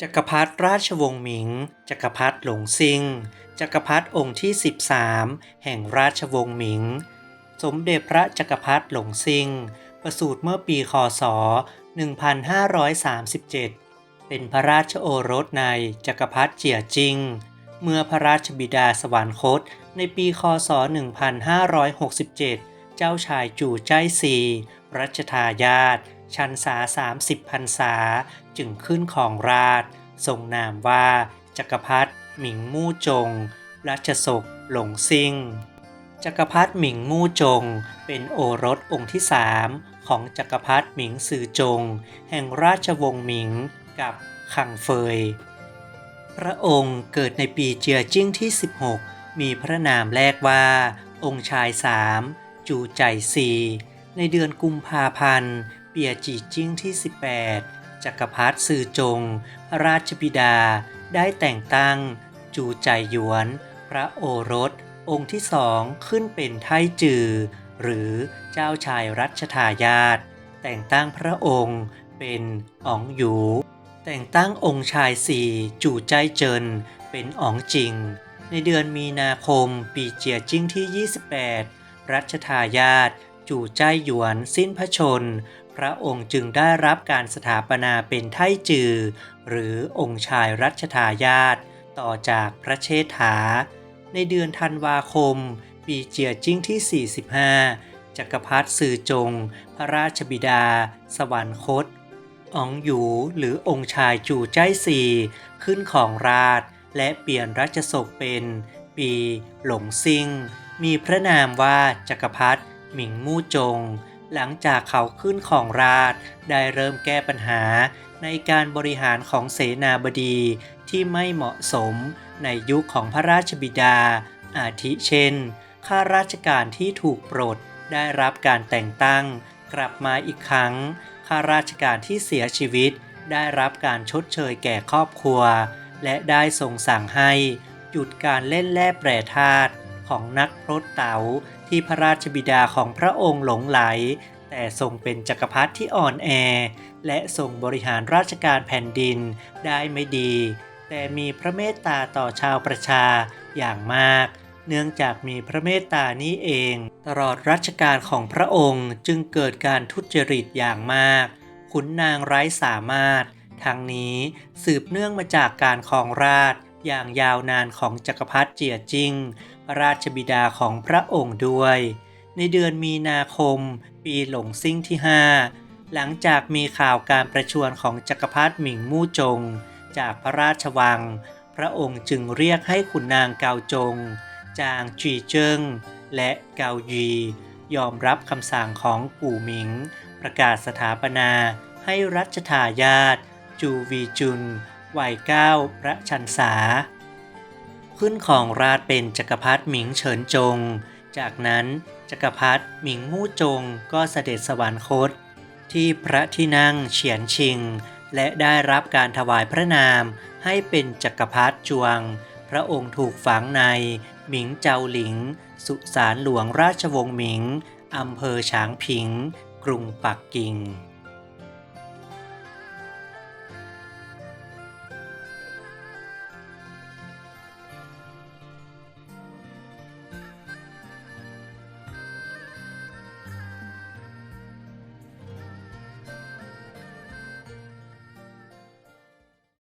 จักรพรรดิราชวงศ์หมิง จักรพรรดิหลงซิง จักรพรรดิองค์ที่ 13 แห่งราชวงศ์หมิง สมเด็จพระจักรพรรดิหลงซิง ประสูติเมื่อปีคศ 1537 เป็นพระราชโอรสในจักรพรรดิเจียจิง เมื่อพระราชบิดาสวรรคต ในปีคศ 1567 เจ้าชายจู่ใจซีรัชทายาท ชันษา 30พรรษาจึงขึ้นของราชทรงนามว่า จักรพรรดิหมิงมู่จง รัชสกหลงซิ่ง จักรพรรดิหมิงมู่จง เป็นโอรสองค์ที่สามของจักรพรรดิหมิงซือจง แห่งราชวงศ์หมิงกับคังเฟย พระองค์เกิดในปีเจียจิ้งที่ 16 มีพระนามแรกว่า องค์ชายสามจูใจซีในเดือนกุมภาพันธ์ เปียจีจิ้งที่ 18 จักรพรรดิซือจง พระราชบิดา ได้แต่งตั้ง จูใจหยวน พระโอรส องค์ที่สองขึ้นเป็นไทจือ หรือเจ้าชายรัชทายาทแต่งตั้งพระองค์เป็นอ๋องหยู แต่งตั้งองค์ชายสี่จู่ใจเจิน เป็นอ๋องจริง ในเดือนมีนาคมปีเจียจิ้งที่ 28 รัชทายาทจู่ใจหยวนสิ้นพระชน พระองค์จึงได้รับการสถาปนาเป็นไทจือ หรือองค์ชายรัชทายาทต่อจากพระเชษฐา ในเดือนธันวาคม ปีเจียจิ้งที่ 45 จักรพรรดิซือจง พระราชบิดา สวรรคตอ๋องหยูหรือองค์ชายจูใจายซีขึ้นของราช และเปลี่ยนรัชสกเป็น ปีหลงซิงมีพระนามว่าจักรพรรดิหมิงมู่จง หลังจากเขาขึ้นของราชได้เริ่มแก้ปัญหาในการบริหารของเสนาบดีที่ไม่เหมาะสมในยุคของพระราชบิดา อาทิเช่น ข้าราชการที่ถูกปลดได้รับการแต่งตั้ง กลับมาอีกครั้ง ข้าราชการที่เสียชีวิต ได้รับการชดเชยแก่ครอบครัว และได้ทรงสั่งให้ หยุดการเล่นแร่แปรธาตุ ของนักพรตเต๋าที่พระราชบิดาของพระองค์หลงไหล แต่ทรงเป็นจักรพรรดิที่อ่อนแอ และทรงบริหารราชการแผ่นดินได้ไม่ดี แต่มีพระเมตตาต่อชาวประชาอย่างมาก เนื่องจากมีพระเมตตานี้เอง ตลอดรัชกาลของพระองค์จึงเกิดการทุจริตอย่างมาก ขุนนางไร้สามารถทั้งนี้สืบเนื่องมาจากการครองราชอย่างยาวนานของจักรพรรดิเจียจิง ราชบิดาของพระองค์ด้วย ในเดือนมีนาคม ปีหลงซิ่งที่ 5 หลังจากมีข่าวการประชวรของจักรพรรดิหมิงมู่จง จากพระราชวัง พระองค์จึงเรียกให้ขุนนางเกาจง จางจีเจิ้งและเกายี ยอมรับคำสั่งของกู่หมิง ประกาศสถาปนาให้รัชทายาทจูวีจุนวัยเก้าพระชันษา ขึ้นของราชเป็นจักรพรรดิหมิงเฉินจง จากนั้นจักรพรรดิหมิงมู่จงก็เสด็จสวรรคต ที่พระที่นั่งเฉียนชิง และได้รับการถวายพระนามให้เป็นจักรพรรดิจวง พระองค์ถูกฝังในหมิงเจาหลิง สุสานหลวงราชวงศ์หมิงอำเภอฉางผิง กรุงปักกิ่ง